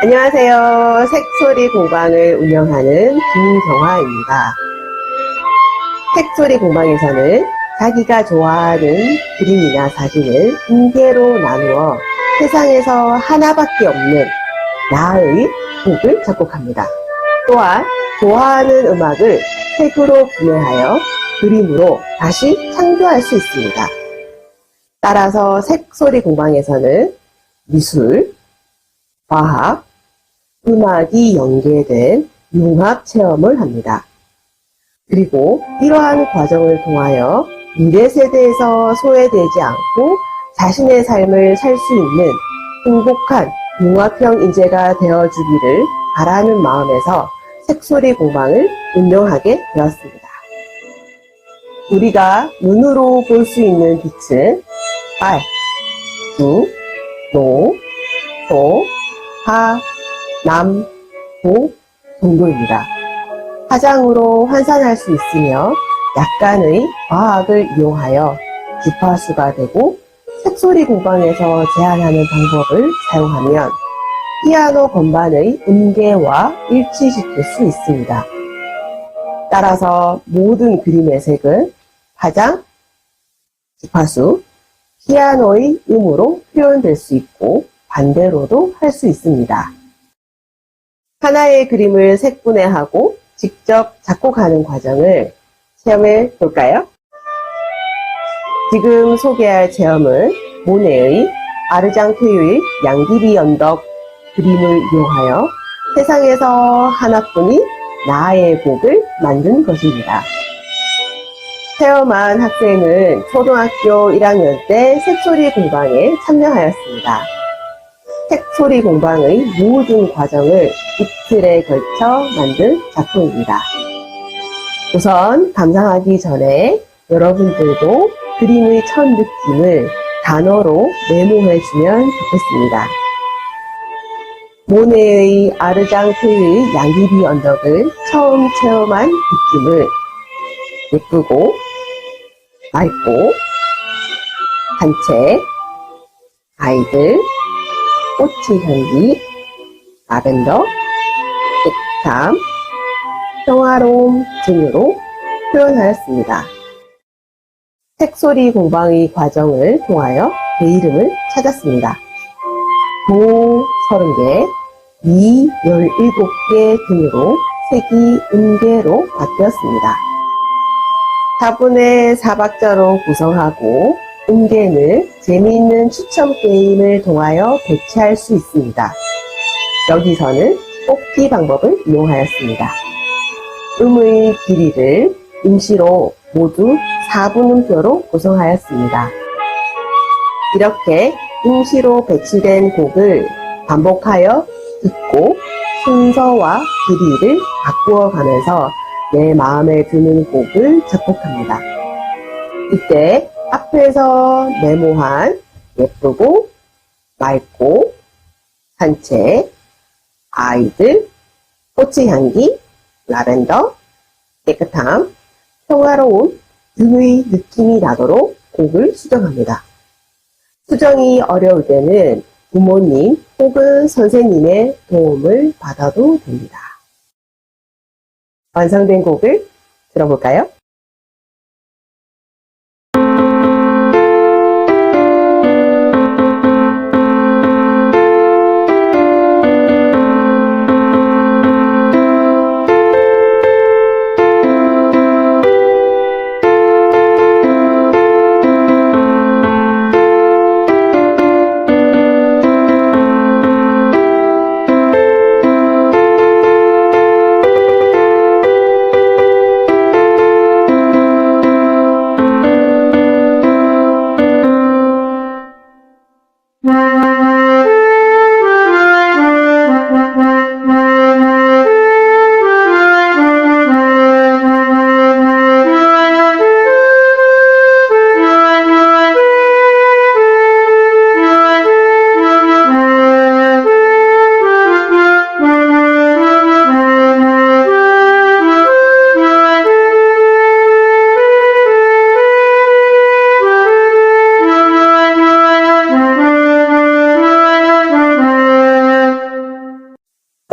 안녕하세요. 색소리 공방을 운영하는 김경화입니다. 색소리 공방에서는 자기가 좋아하는 그림이나 사진을 두 개로 나누어 세상에서 하나밖에 없는 나의 곡을 작곡합니다. 또한 좋아하는 음악을 색으로 분해하여 그림으로 다시 창조할 수 있습니다. 따라서 색소리 공방에서는 미술, 과학, 음악이 연계된 융합 체험을 합니다. 그리고 이러한 과정을 통하여 미래 세대에서 소외되지 않고 자신의 삶을 살 수 있는 행복한 융합형 인재가 되어주기를 바라는 마음에서 색소리 공방을 운영하게 되었습니다. 우리가 눈으로 볼 수 있는 빛은 빨, 두, 노, 소, 하, 남, 도 정도입니다. 화장으로 환산할 수 있으며 약간의 과학을 이용하여 주파수가 되고 색소리 공방에서 제한하는 방법을 사용하면 피아노 건반의 음계와 일치시킬 수 있습니다. 따라서 모든 그림의 색은 화장, 주파수, 피아노의 음으로 표현될 수 있고 반대로도 할 수 있습니다. 하나의 그림을 색분해하고 직접 작곡하는 과정을 체험해 볼까요? 지금 소개할 체험은 모네의 아르장테유의 양귀비 언덕 그림을 이용하여 세상에서 하나뿐인 나의 곡을 만든 것입니다. 체험한 학생은 초등학교 1학년 때 색소리 공방에 참여하였습니다. 색소리 공방의 모든 과정을 이틀에 걸쳐 만든 작품입니다. 우선 감상하기 전에 여러분들도 그림의 첫 느낌을 단어로 메모해 주면 좋겠습니다. 모네의 아르장테의 양귀비 언덕을 처음 체험한 느낌을 예쁘고 맑고 산책, 아이들, 꽃의 향기, 라벤더, 깨끗함, 평화로움 등으로 표현하였습니다. 색소리 공방의 과정을 통하여 제 이름을 찾았습니다. 도 30개, 미 17개 등으로 색이 음계로 바뀌었습니다. 4분의 4박자로 구성하고 음계는 재미있는 추첨 게임을 통하여 배치할 수 있습니다. 여기서는 뽑기 방법을 이용하였습니다. 음의 길이를 임시로 모두 4분음표로 구성하였습니다. 이렇게 임시로 배치된 곡을 반복하여 듣고 순서와 길이를 바꾸어 가면서 내 마음에 드는 곡을 작곡합니다. 이때 앞에서 메모한 예쁘고 맑고 산책, 아이들, 꽃의 향기, 라벤더, 깨끗함, 평화로움 등의 느낌이 나도록 곡을 수정합니다. 수정이 어려울 때는 부모님 혹은 선생님의 도움을 받아도 됩니다. 완성된 곡을 들어볼까요?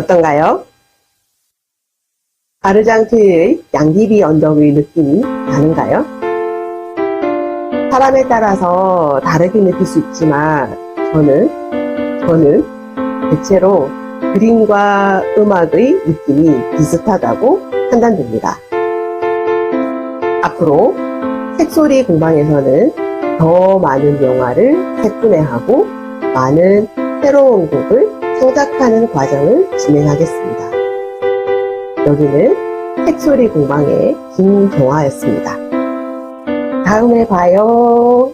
어떤가요? 가르장트의 양귀비 언덕의 느낌이 나는가요? 사람에 따라서 다르게 느낄 수 있지만 저는 저는 대체로 그림과 음악의 느낌이 비슷하다고 판단됩니다. 앞으로 색소리 공방에서는 더 많은 영화를 색분해하고 많은 새로운 곡을 창작하는 과정을 진행하겠습니다. 여기는 색소리 공방의 김경화였습니다. 다음에 봐요.